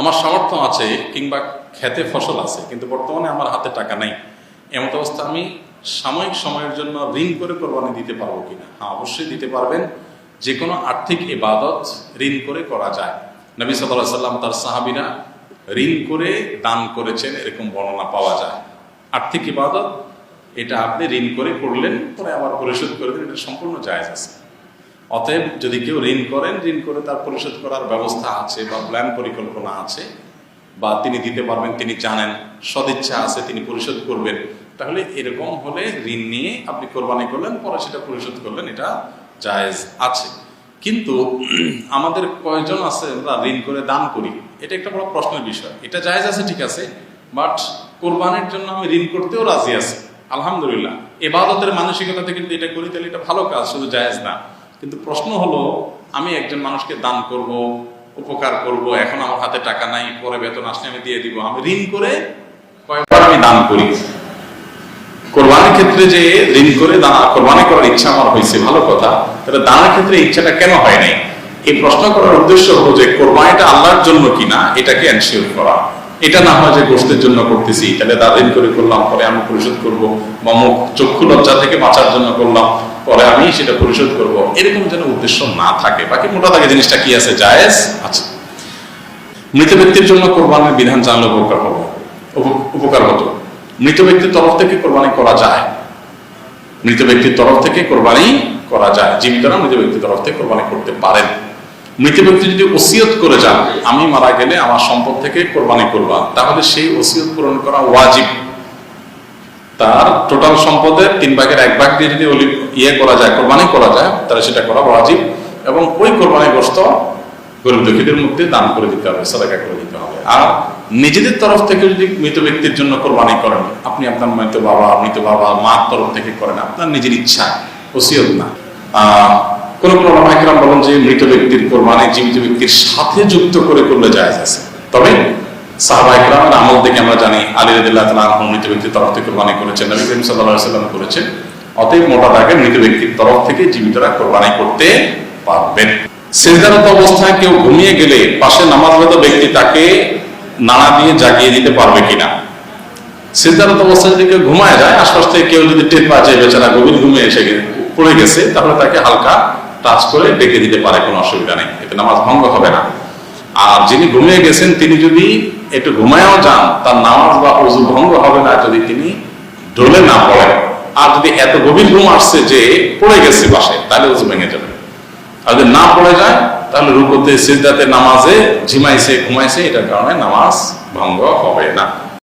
আমার সামর্থ্য আছে কিংবা খেতে ফসল আছে, কিন্তু বর্তমানে আমার হাতে টাকা নেই। এমন অবস্থা আমি সাময়িক সময়ের জন্য ঋণ করে কোরবানি দিতে পারব কিনা? হ্যাঁ অবশ্যই দিতে পারবেন। যে কোনো আর্থিক ইবাদত ঋণ করে করা যায়। নবী সাল্লাহ সাল্লাম তার সাহাবিরা ঋণ করে দান করেছেন, এরকম বর্ণনা পাওয়া যায়। আর্থিক ইবাদত, এটা আপনি ঋণ করে করলেন, পরে আবার পরিশোধ করে দিন, এটা সম্পূর্ণ জায়েজ আছে। অতএব যদি কেউ ঋণ করেন, ঋণ করে তার পরিশোধ করার ব্যবস্থা আছে বা প্ল্যান পরিকল্পনা আছে বা তিনি দিতে পারবেন, তিনি জানেন, সদিচ্ছা আছে, তিনি পরিশোধ করবেন, তাহলে এরকম হলে ঋণ নিয়ে আপনি কোরবানি করলেন, পরে সেটা পরিশোধ করলেন, এটা জায়েজ আছে। কিন্তু আমাদের কয়জন আছে আমরা ঋণ করে দান করি? এটা একটা বড় প্রশ্নের বিষয়। এটা জায়েজ আছে, ঠিক আছে বাট কোরবানির জন্য আমি ঋণ করতেও রাজি আছি। আলহামদুলিল্লাহ। এবাদতের মানসিকতা থেকে যদি এটা করি, তাহলে এটা ভালো কাজ, শুধু জায়েজ না। কিন্তু প্রশ্ন হলো, আমি একজন মানুষকে দান করব, উপকার করব, এখন আমার হাতে টাকা নাই, পরে বেতন আসলে আমি দিয়ে দিব। আমি ঋণ করে কয়েকবার আমি দান করি। কোরবানির ক্ষেত্রে যে ঋণ করে দান, কোরবানি করার ইচ্ছা আমার হয়েছে, ভালো কথা। তাহলে দানের ক্ষেত্রে ইচ্ছাটা কেন হয় নাই? এই প্রশ্ন করার উদ্দেশ্য হলো যে, কোরবানিটা আল্লাহর জন্য কিনা, এটাকে এনশিওর করা। এটা না হয় যে গোষ্ঠের জন্য করতেছি, তাহলে দা ঋণ করে করলাম, পরে আমি পরিশোধ করব, বা মুখ চক্ষু লজ্জা থেকে বাঁচার জন্য করলাম। পরে আমি সেটা পরিশোধ করব। এরকম যেন উদ্দেশ্য না থাকে। বাকি মোটা থাকে জিনিসটা কি আছে? জায়েজ? আছে মৃত ব্যক্তির জন্য কোরবানির বিধান জানলে উপকার হবে। উপ- উপকার হতো মৃত ব্যক্তির তরফ থেকে কোরবানি করা যায়। মৃত ব্যক্তির তরফ থেকে কোরবানি করা যায়। জীবিতরা মৃত ব্যক্তির তরফ থেকে কোরবানি করতে পারেন। মৃত ব্যক্তি যদি ওসিয়ত করে যান, আমি মারা গেলে আমার সম্পদ থেকে কোরবানি করবা, তাহলে সেই ওসিয়ত পূরণ করা ওয়াজিব। তার টোটাল সম্পদের তিন ভাগের এক ভাগ দিয়ে যদি ইয়ে করা যায়, কোরবানি করা যায়, তাহলে সেটা করা ওয়াজিব এবং ওই কোরবানি গ্রস্ত গরিব দুঃখীদের মধ্যে দান করে দিতে হবে, সাদাকা করে দিতে হবে। আর নিজেদের তরফ থেকে যদি মৃত ব্যক্তির জন্য কোরবানি করেন, আপনি আপনার মৃত বাবা মৃত বাবা, মার তরফ থেকে করেন, আপনার নিজের ইচ্ছা, ওসিয়ত না। কোনো কোন রামাইকরাম বলেন যে মৃত ব্যক্তির কোরবানি জীবিত ব্যক্তির সাথে যুক্ত করে করলে জায়েজ আছে। তবে সাহাবা ইকরামের আমল থেকে আমরা জানি আলী রাদিল্লাহ তাআলা আনহু মৃত ব্যক্তির তরফ থেকে কোরবানি করেছেন। নবী করিম আলাইহি সাল্লাম করেছেন অতএব মোটা দাগে মৃত ব্যক্তির তরফ থেকে জীবিতরা কোরবানি করতে পারবেন। সিজদারত অবস্থায় কেউ ঘুমিয়ে গেলে পাশে নামাজরত ব্যক্তি তাকে নাড়া দিয়ে জাগিয়ে দিতে পারবে কিনা? সিদ্ধারত অবস্থায় যদি কেউ ঘুমায় যায়, আশপাশ থেকে কেউ যদি টের পাওয়া যায় বেচারা গভীর ঘুমে এসে পড়ে গেছে, তাহলে তাকে হালকা টাচ করে ডেকে দিতে পারে, কোনো অসুবিধা নেই। এতে নামাজ ভঙ্গ হবে না। আর যিনি ঘুমিয়ে গেছেন, তিনি যদি একটু ঘুমায়ও যান, তার নামাজ বা অজু ভঙ্গ হবে না যদি তিনি ঢোলে না পড়েন। আর যদি এত গভীর ঘুম আসছে যে পড়ে গেছে বাসে তাহলে উজু ভেঙে যাবে। আর যদি না পড়ে যায়, তাহলে রুকুতে, সিজদাতে, নামাজে ঝিমাইছে, ঘুমাইছে, এটার কারণে নামাজ ভঙ্গ হবে না।